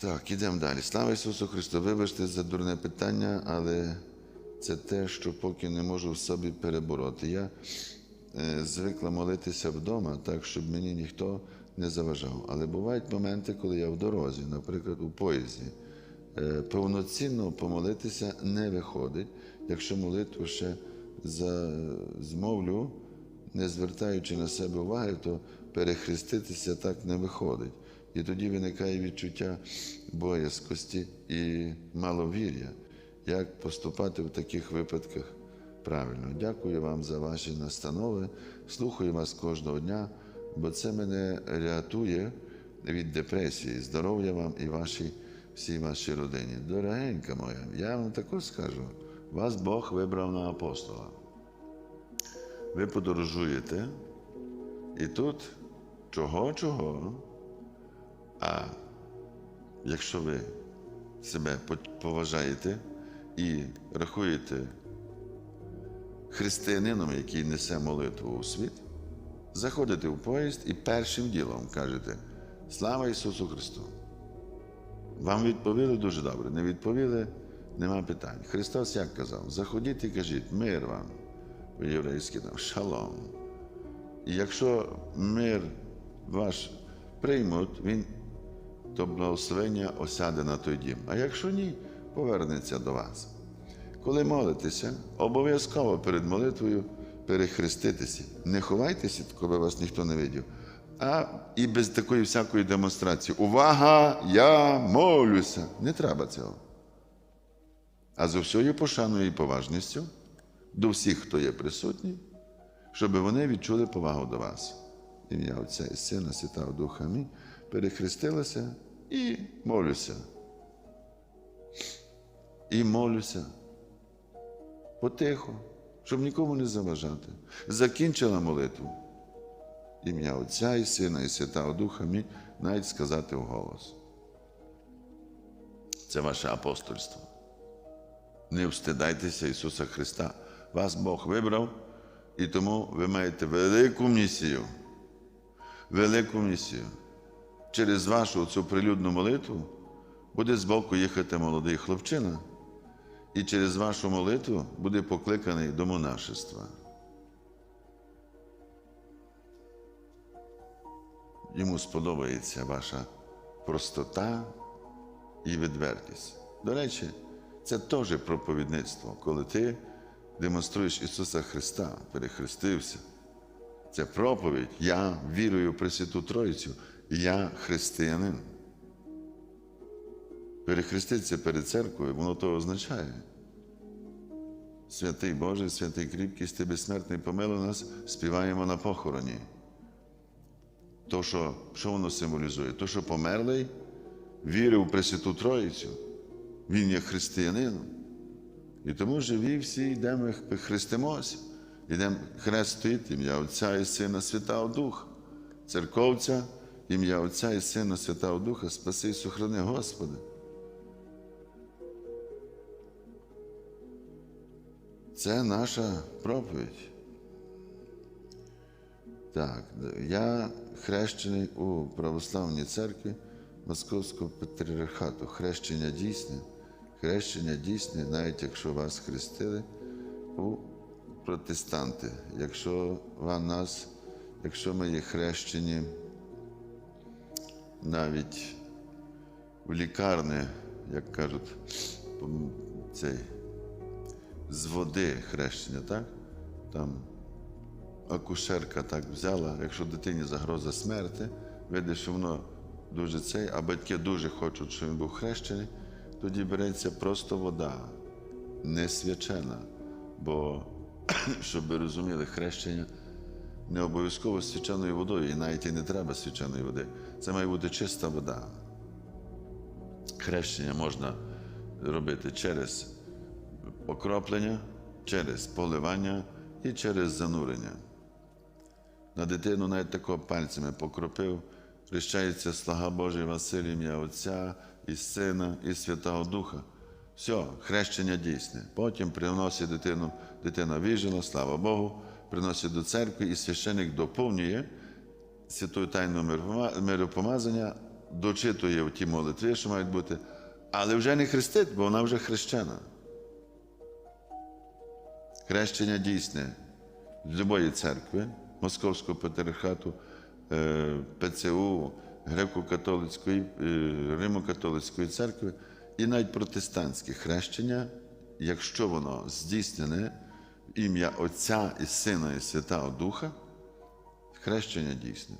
Так, ідемо далі. Слава Ісусу Христу! Вибачте за дурне питання, але це те, що поки не можу в собі перебороти. Я е, звикла молитися вдома, так, щоб мені ніхто не заважав. Але бувають моменти, коли я в дорозі, наприклад, у поїзді. Е, повноцінно помолитися не виходить, якщо молитву ще змовлю, не звертаючи на себе уваги, то перехреститися так не виходить. І тоді виникає відчуття боязкості і маловір'я. Як поступати в таких випадках правильно? Дякую вам за ваші настанови. Слухаю вас кожного дня, бо це мене рятує від депресії. Здоров'я вам і вашій всій вашій родині. Дорогенька моя, я вам також скажу: вас Бог вибрав на апостола. Ви подорожуєте, і тут чого-чого. А якщо ви себе поважаєте і рахуєте християнином, який несе молитву у світ, заходите в поїзд і першим ділом кажете Слава Ісусу Христу! Вам відповіли дуже добре. Не відповіли, нема питань. Христос як казав? Заходіть і кажіть, мир вам, по-єврейськи там, шалом. І якщо мир ваш приймуть, він то благословення осяде на той дім. А якщо ні, повернеться до вас. Коли молитеся, обов'язково перед молитвою перехреститися. Не ховайтеся, коли вас ніхто не видів. А і без такої всякої демонстрації. Увага! Я молюся. Не треба цього. А з усією пошаною і поважністю до всіх, хто є присутній, щоб вони відчули повагу до вас. Ім'я Отця і Сина, Святого Духа Амінь. Перехрестилася і молюся. І молюся. Потихо, щоб нікому не заважати. Закінчила молитву. Ім'я Отця і Сина, і Святого Духа Амінь, навіть сказати вголос. Це ваше апостольство. Не встидайтеся Ісуса Христа. Вас Бог вибрав, і тому ви маєте велику місію. Велику місію. Через вашу цю прилюдну молитву буде збоку їхати молодий хлопчина, і через вашу молитву буде покликаний до монашества. Йому сподобається ваша простота і відвертість. До речі, це теж проповідництво, коли ти демонструєш Ісуса Христа, перехрестився. Це проповідь. Я вірую в Пресвяту Троїцю, я християнин. Перехреститися перед церквою, воно то означає. Святий Боже, святий кріпкість, ти безсмертний помилуй нас, співаємо на похороні. То, що, що воно символізує? То, що померлий вірив у Пресвяту Троїцю, він є християнином. І тому живі всі йдемо хрестимося. Йдемо, хрест стоїть ім'я Отця і Сина Святого Духа, церковця, ім'я Отця і Сина Святого Духа, спаси і сохрани, Господи. Це наша проповідь. Так, я хрещений у православній церкві Московського патріархату. Хрещення дійсне, хрещення дійсне, навіть якщо вас хрестили у протестанти. Якщо вам нас, якщо ми є хрещені навіть в лікарні, як кажуть, цей з води хрещення, так? Там акушерка так взяла, якщо дитині загроза смерти, видно, що воно дуже цей, а батьки дуже хочуть, щоб він був хрещений, тоді береться просто вода, не свячена. Бо, щоб ви розуміли, хрещення не обов'язково свяченою водою, і навіть і не треба свяченої води. Це має бути чиста вода. Хрещення можна робити через окроплення, через поливання і через занурення. На дитину навіть такого пальцями покропив, хрещається слава Божий Василь, ім'я Отця і Сина, і Святого Духа. Все, хрещення дійсне. Потім приносить дитину, дитина віжена, слава Богу, приносить до церкви, і священик доповнює святою тайну миропомазання дочитує ті молитви, що мають бути, але вже не хрестить, бо вона вже хрещена. Хрещення дійсне любої церкви, Московського патріархату, е, ПЦУ, греко-католицької, е, Римо-католицької церкви і навіть протестантське хрещення, якщо воно здійснене ім'я Отця і Сина і Святого Духа, хрещення дійсне.